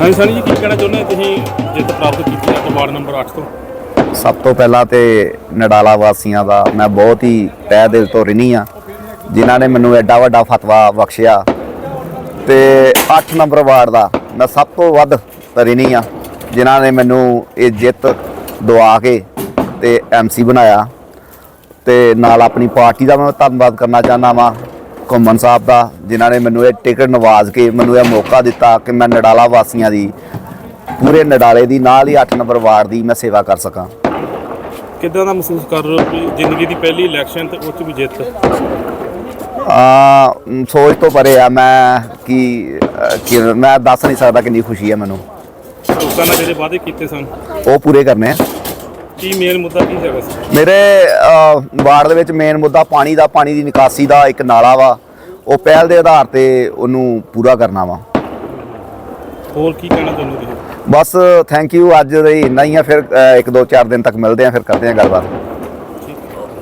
ਹਾਂਜੀ ਸਨੀ ਜੀ, ਕੀ ਕਹਿਣਾ ਚਾਹੁੰਦੇ ਹੋ ਤੁਸੀਂ ਜਿੱਤ ਪ੍ਰਾਪਤ ਕੀਤੀ ਹੈ ਵਾਰਡ ਨੰਬਰ 8 ਤੋਂ? ਸਭ ਤੋਂ ਪਹਿਲਾਂ ਤੇ ਨਡਾਲਾ ਵਾਸੀਆਂ ਦਾ ਮੈਂ ਬਹੁਤ ਹੀ ਤਹਿ ਦਿਲ ਤੋਂ ਰਿਣੀ ਆ ਜਿਨ੍ਹਾਂ ਨੇ ਮੈਨੂੰ ਐਡਾ ਵੱਡਾ ਫਤਵਾ ਬਖਸ਼ਿਆ। ਤੇ 8 ਨੰਬਰ ਵਾਰਡ ਦਾ ਮੈਂ ਸਭ ਤੋਂ ਵੱਧ ਰਿਣੀ ਆ ਜਿਨ੍ਹਾਂ ਨੇ ਮੈਨੂੰ ਇਹ ਜਿੱਤ ਦਵਾ ਕੇ ਤੇ ਐਮਸੀ ਬਣਾਇਆ। ਤੇ ਨਾਲ ਆਪਣੀ ਪਾਰਟੀ ਦਾ ਮੈਂ ਧੰਨਵਾਦ ਕਰਨਾ ਚਾਹੁੰਦਾ ਵਾਂ ਘੁੰਮਣ ਸਾਹਿਬ ਦਾ ਜਿਨ੍ਹਾਂ ਨੇ ਮੈਨੂੰ ਇਹ ਟਿਕਟ ਨਵਾਜ਼ ਕੇ ਮੈਨੂੰ ਇਹ ਮੌਕਾ ਦਿੱਤਾ ਕਿ ਮੈਂ ਨਡਾਲਾ ਵਾਸੀਆਂ ਦੀ ਪੂਰੇ ਨਡਾਲੇ ਦੀ ਨਾਲ ਹੀ 8 ਨੰਬਰ ਵਾਰਡ ਦੀ ਮੈਂ ਸੇਵਾ ਕਰ ਸਕਾਂ। ਕਿੱਦਾਂ ਦਾ ਮਹਿਸੂਸ ਕਰ ਰਹੇ ਹੋ ਕਿ ਜ਼ਿੰਦਗੀ ਦੀ ਪਹਿਲੀ ਇਲੈਕਸ਼ਨ ਤੇ ਉਹ 'ਚ ਵੀ ਜਿੱਤ? ਆ ਸੋਚ ਤੋਂ ਪਰੇ ਆ ਮੈਂ ਕਿ ਕਿ ਮੈਂ ਦੱਸ ਨਹੀਂ ਸਕਦਾ ਕਿੰਨੀ ਖੁਸ਼ੀ ਹੈ ਮੈਨੂੰ। ਲੋਕਾਂ ਨਾਲ ਜਿਹੜੇ ਵਾਅਦੇ ਕੀਤੇ ਸਨ। ਉਹ ਪੂਰੇ ਕਰਨੇ ਆ। ਕੀ ਮੇਨ ਮੁੱਦਾ ਕੀ ਹੈਗਾ ਸੀ? ਮੇਰੇ ਵਾਰਡ ਦੇ ਵਿੱਚ ਮੇਨ ਮੁੱਦਾ ਪਾਣੀ ਦਾ ਪਾਣੀ ਦੀ ਨਿਕਾਸੀ ਦਾ ਇੱਕ ਨਾਲਾ ਵਾ। ਉਹ ਪਹਿਲ ਦੇ ਆਧਾਰ ਤੇ ਉਹਨੂੰ ਪੂਰਾ ਕਰਨਾ ਵਾ। ਹੋਰ ਕੀ ਕਹਿਣਾ ਤੁਸੀਂ? ਬਸ ਥੈਂਕ ਯੂ ਅੱਜ ਲਈ ਇੰਨਾ ਹੀ ਆ ਫਿਰ ਅ, ਇੱਕ ਦੋ ਚਾਰ ਦਿਨ ਤੱਕ ਮਿਲਦੇ ਆ ਫਿਰ ਕਰਦੇ ਆ ਗੱਲਬਾਤ।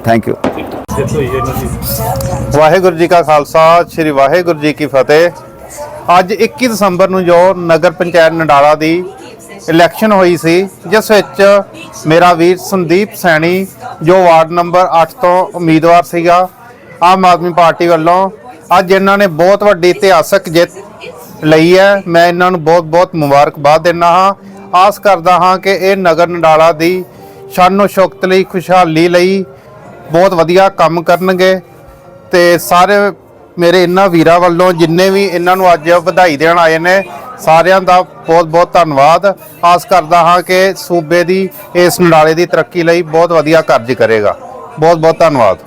ਥੈਂਕ ਯੂ ਵਾਹਿਗੁਰੂ ਜੀ ਕਾ ਖਾਲਸਾ ਸ੍ਰੀ ਵਾਹਿਗੁਰੂ ਜੀ ਕੀ ਫਤਿਹ। ਅੱਜ 21 ਦਸੰਬਰ ਨੂੰ ਜੋ ਨਗਰ ਪੰਚਾਇਤ ਨਡਾਲਾ ਦੀ ਇਲੈਕਸ਼ਨ ਹੋਈ ਸੀ, ਜਿਸ ਵਿੱਚ ਮੇਰਾ ਵੀਰ ਸੰਦੀਪ ਸੈਣੀ, ਜੋ ਵਾਰਡ ਨੰਬਰ 8 ਤੋਂ ਉਮੀਦਵਾਰ ਸੀਗਾ, ਆਮ ਆਦਮੀ ਪਾਰਟੀ ਵੱਲੋਂ, ਅੱਜ ਇਹਨਾਂ ਨੇ ਬਹੁਤ ਵੱਡੀ ਇਤਿਹਾਸਕ ਜਿੱਤ ਲਈ ਹੈ। ਮੈਂ ਇਹਨਾਂ ਨੂੰ ਬਹੁਤ-ਬਹੁਤ ਮੁਬਾਰਕਬਾਦ ਦਿੰਦਾ ਹਾਂ। ਆਸ ਕਰਦਾ ਹਾਂ ਕਿ ਇਹ ਨਗਰ ਨਡਾਲਾ ਦੀ ਸ਼ਾਨੋ ਸ਼ੌਕਤ ਲਈ, ਖੁਸ਼ਹਾਲੀ ਲਈ ਬਹੁਤ ਵਧੀਆ ਕੰਮ ਕਰਨਗੇ ਤੇ ਸਾਰੇ ਮੇਰੇ ਇਹਨਾਂ ਵੀਰਾਂ ਵੱਲੋਂ ਜਿੰਨੇ ਵੀ ਇਹਨਾਂ ਨੂੰ ਅੱਜ ਵਧਾਈ ਦੇਣ ਆਏ ਨੇ, ਸਾਰਿਆਂ ਦਾ ਬਹੁਤ ਬਹੁਤ ਧੰਨਵਾਦ। ਆਸ ਕਰਦਾ ਹਾਂ ਕਿ ਸੂਬੇ ਦੀ, ਇਸ ਨਡਾਲੇ ਦੀ ਤਰੱਕੀ ਲਈ ਬਹੁਤ ਵਧੀਆ ਕਾਰਜ ਕਰੇਗਾ। ਬਹੁਤ ਬਹੁਤ ਧੰਨਵਾਦ।